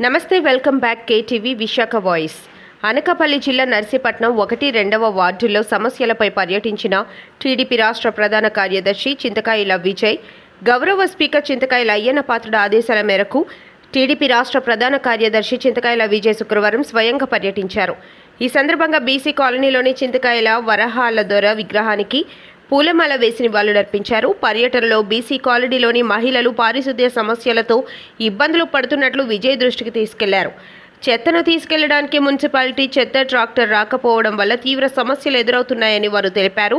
నమస్తే welcome back KTV Visakha voice. Anakapalli జిల్లా నర్సీపట్నం ఒకటి రెండవ వార్డులో సమస్యలపై పర్యటించిన టీడీపీ రాష్ట్ర ప్రధాన కార్యదర్శి చింతకాయల విజయ్ గౌరవ స్పీకర్ చింతకాయల అయ్యన్న పాత్రుడు ఆదేశాల మేరకు టీడీపీ రాష్ట్ర ప్రధాన కార్యదర్శి చింతకాయల విజయ్ శుక్రవారం స్వయంగా పర్యటించారు. ఈ సందర్భంగా బీసీ కాలనీలోని చింతకాయల వరహాల దొర విగ్రహానికి పూలమాల వేసి నివాళులర్పించారు పర్యటనలో బీసీ కాలనీలోని మహిళలు పారిశుద్ధ్య సమస్యలతో ఇబ్బందులు పడుతున్నట్లు విజయ్ దృష్టికి తీసుకెళ్ళారు. చెత్తను తీసుకెళ్ళడానికి మున్సిపాలిటీ చెత్త ట్రాక్టర్ రాకపోవడం వల్ల తీవ్ర సమస్యలు ఎదురవుతున్నాయని వారు తెలిపారు.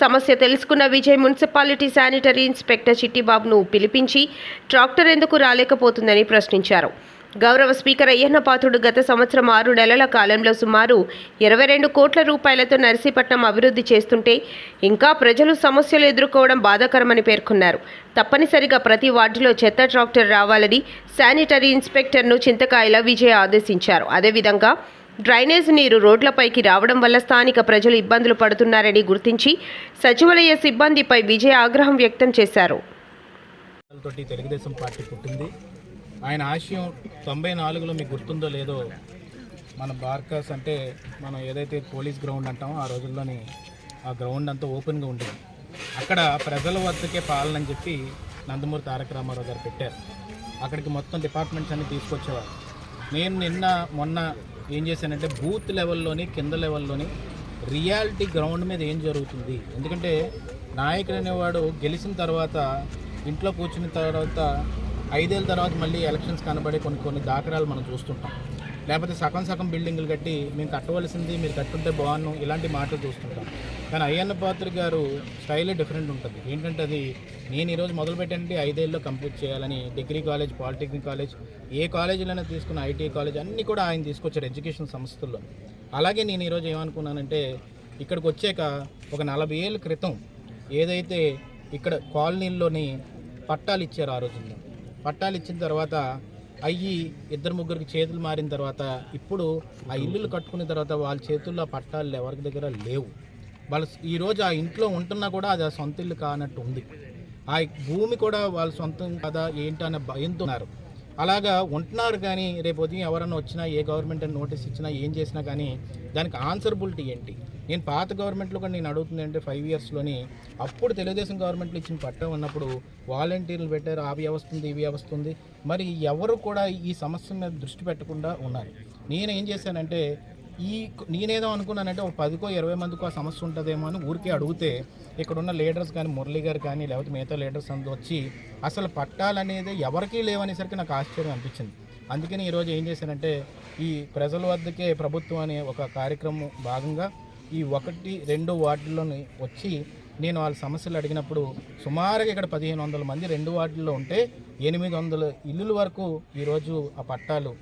సమస్య తెలుసుకున్న విజయ్ మున్సిపాలిటీ శానిటరీ ఇన్స్పెక్టర్ చిట్టిబాబును పిలిపించి ట్రాక్టర్ ఎందుకు రాలేకపోతుందని ప్రశ్నించారు. గౌరవ స్పీకర్ అయ్యన్న పాత్రుడు గత సంవత్సరం ఆరు నెలల కాలంలో సుమారు ఇరవై రెండు కోట్ల రూపాయలతో నర్సీపట్నం అభివృద్ధి చేస్తుంటే ఇంకా ప్రజలు సమస్యలు ఎదుర్కోవడం బాధాకరమని పేర్కొన్నారు. తప్పనిసరిగా ప్రతి వార్డులో చెత్త ట్రాక్టర్ రావాలని శానిటరీ ఇన్స్పెక్టర్ను చింతకాయల విజయ ఆదేశించారు. అదేవిధంగా డ్రైనేజ్ నీరు రోడ్లపైకి రావడం వల్ల స్థానిక ప్రజలు ఇబ్బందులు పడుతున్నారని గుర్తించి సచివాలయ సిబ్బందిపై విజయ ఆగ్రహం వ్యక్తం చేశారు. తెలుగుదేశం పార్టీ పుట్టింది. ఆయన ఆశయం తొంభై నాలుగులో మీకు గుర్తుందో లేదో మన బార్కస్ అంటే మనం ఏదైతే పోలీస్ గ్రౌండ్ అంటామో ఆ రోజుల్లోని ఆ గ్రౌండ్ అంతా ఓపెన్గా ఉండేది. అక్కడ ప్రజల వద్దకే పాలన అని చెప్పి నందమూరి తారక రామారావు గారు పెట్టారు. అక్కడికి మొత్తం డిపార్ట్మెంట్స్ అన్ని తీసుకొచ్చేవారు. నేను నిన్న మొన్న ఏం చేశానంటే బూత్ లెవెల్లోని కింద లెవెల్లోని రియాలిటీ గ్రౌండ్ మీద ఏం జరుగుతుంది? ఎందుకంటే నాయకుడు అనేవాడు గెలిచిన తర్వాత ఇంట్లో కూర్చున్న తర్వాత ఐదేళ్ళ తర్వాత మళ్ళీ ఎలక్షన్స్ కనబడే కొన్ని కొన్ని దాఖలాలు మనం చూస్తుంటాం. లేకపోతే సగం సగం బిల్డింగులు కట్టి మేము కట్టవలసింది మీరు కట్టుంటే బాగున్ను ఇలాంటి మాటలు చూస్తుంటాం. కానీ అయ్యన్న పాత్ర గారు స్టైలే డిఫరెంట్ ఉంటుంది. ఏంటంటే అది నేను ఈరోజు మొదలుపెట్టండి ఐదేళ్ళలో కంప్లీట్ చేయాలని డిగ్రీ కాలేజ్ పాలిటెక్నిక్ కాలేజ్ ఏ కాలేజీలోనే తీసుకున్న ఐటీ కాలేజ్ అన్నీ కూడా ఆయన తీసుకొచ్చారు ఎడ్యుకేషన్ సంస్థల్లో. అలాగే నేను ఈరోజు ఏమనుకున్నానంటే ఇక్కడికి వచ్చాక ఒక నలభై ఏళ్ళ క్రితం ఏదైతే ఇక్కడ కాలనీల్లోని పట్టాలు ఇచ్చారు ఆ రోజుల్లో పట్టాలు ఇచ్చిన తర్వాత అయ్యి ఇద్దరు ముగ్గురికి చేతులు మారిన తర్వాత ఇప్పుడు ఆ ఇల్లులు కట్టుకున్న తర్వాత వాళ్ళ చేతుల్లో పట్టాలు ఎవరి దగ్గర లేవు. వాళ్ళు ఈరోజు ఆ ఇంట్లో ఉంటున్నా కూడా అది ఆ సొంత ఇల్లు కానట్టు ఉంది. ఆ భూమి కూడా వాళ్ళ సొంతం కదా ఏంటి అనే భయంతో ఉన్నారు. అలాగా ఉంటున్నారు కానీ రేపు ఉదయం ఎవరైనా వచ్చినా ఏ గవర్నమెంట్ అని నోటీస్ ఇచ్చినా ఏం చేసినా కానీ దానికి ఆన్సరబిలిటీ ఏంటి? నేను పాత గవర్నమెంట్లో కూడా నేను అడుగుతుంది అంటే ఫైవ్ ఇయర్స్లోని అప్పుడు తెలుగుదేశం గవర్నమెంట్లో ఇచ్చిన పట్టం ఉన్నప్పుడు వాలంటీర్లు పెట్టారు ఆ వ్యవస్థ ఉంది ఈ వ్యవస్థ ఉంది. మరి ఎవరు కూడా ఈ సమస్య మీద దృష్టి పెట్టకుండా ఉన్నారు. నేను ఏం చేశానంటే ఈ నేనేదో అనుకున్నానంటే ఒక పదికో ఇరవై మందికో ఆ సమస్య ఉంటుందేమో అని ఊరికే అడిగితే ఇక్కడున్న లీడర్స్ కానీ మురళి గారు కానీ లేకపోతే మిగతా లీడర్స్ అందరూ వచ్చి అసలు పట్టాలనేది ఎవరికీ లేవనేసరికి నాకు ఆశ్చర్యం అనిపించింది. అందుకని ఈరోజు ఏం చేశానంటే ఈ ప్రజల వద్దకే ప్రభుత్వం అనే ఒక కార్యక్రమం భాగంగా ఈ ఒకటి రెండు వార్డుల్లోని వచ్చి నేను వాళ్ళ సమస్యలు అడిగినప్పుడు సుమారుగా ఇక్కడ పదిహేను వందల మంది రెండు వార్డుల్లో ఉంటే ఎనిమిది వందల ఇల్లుల వరకు ఈరోజు ఆ పట్టాలు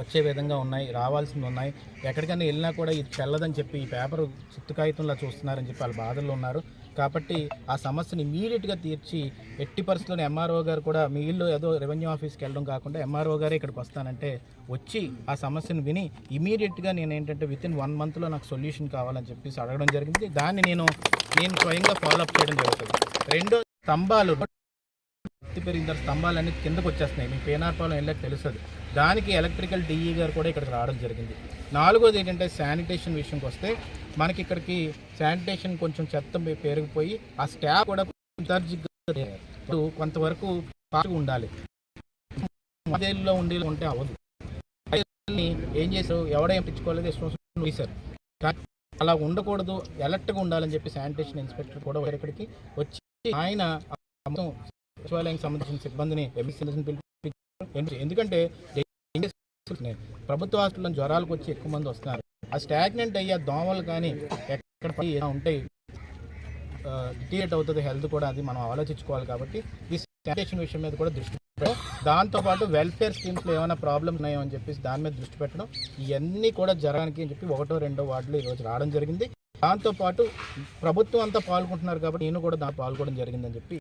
వచ్చే విధంగా ఉన్నాయి రావాల్సింది ఉన్నాయి. ఎక్కడికైనా వెళ్ళినా కూడా ఇది చెల్లదని చెప్పి ఈ పేపర్ చిత్తు కాగితంలా చూస్తున్నారని చెప్పి వాళ్ళ బాధల్లో ఉన్నారు. కాబట్టి ఆ సమస్యను ఇమీడియట్గా తీర్చి ఎట్టి పరిస్థితుల్లో ఎంఆర్ఓ గారు కూడా మీ ఇల్లు ఏదో రెవెన్యూ ఆఫీస్కి వెళ్ళడం కాకుండా ఎంఆర్ఓ గారే ఇక్కడికి వస్తానంటే వచ్చి ఆ సమస్యను విని ఇమీడియట్గా నేను ఏంటంటే విత్ ఇన్ వన్ మంత్లో నాకు సొల్యూషన్ కావాలని చెప్పేసి అడగడం జరిగింది. దాన్ని నేను నేను స్వయంగా ఫాలోఅప్ చేయడం జరుగుతుంది. రెండో స్తంభాలు ఎత్తి పెరిగిన స్తంభాలన్నీ కిందకు వచ్చేస్తున్నాయి. మీ పేనార్పాలెం వెళ్ళక తెలుస్తుంది దానికి ఎలక్ట్రికల్ డిఈ గారు కూడా ఇక్కడికి రావడం జరిగింది. నాలుగోది ఏంటంటే శానిటేషన్ విషయంకి వస్తే మనకి ఇక్కడికి శానిటేషన్ కొంచెం చెత్త పెరిగిపోయి ఆ స్టాఫ్ కూడా ఇప్పుడు కొంతవరకు ఉండాలి. మదేళ్ళలో ఉండి ఉంటే అవ్వదు. ఏం చేశారు? ఎవడేం పిచ్చుకోలేదు ఇష్టం వేశారు. కానీ అలా ఉండకూడదు ఎలర్ట్గా ఉండాలని చెప్పి శానిటేషన్ ఇన్స్పెక్టర్ కూడా ఇక్కడికి వచ్చి ఆయన సచివాలయానికి సంబంధించిన సిబ్బందిని ఎంఎస్సీ పిలిపించారు. ఎందుకంటే ప్రభుత్వ హాస్పిటల్లో జ్వరాలకు వచ్చి ఎక్కువ మంది వస్తున్నారు. ఆ స్టాగ్నెంట్ అయ్యే దోమలు కానీ ఎక్కడ ఉంటాయి డిటీరేట్ అవుతుంది. హెల్త్ కూడా అది మనం ఆలోచించుకోవాలి కాబట్టి ఈ శానిటేషన్ విషయం మీద కూడా దృష్టి పెట్టడం. దాంతోపాటు వెల్ఫేర్ స్కీమ్స్లో ఏమైనా ప్రాబ్లమ్స్ ఉన్నాయో అని చెప్పేసి దాని మీద దృష్టి పెట్టడం. ఇవన్నీ కూడా జరగడానికి అని చెప్పి ఒకటో రెండో వార్డులో ఈరోజు రావడం జరిగింది. దాంతోపాటు ప్రభుత్వం అంతా పాల్గొంటున్నారు కాబట్టి నేను కూడా దాన్ని పాల్గొనడం జరిగిందని చెప్పి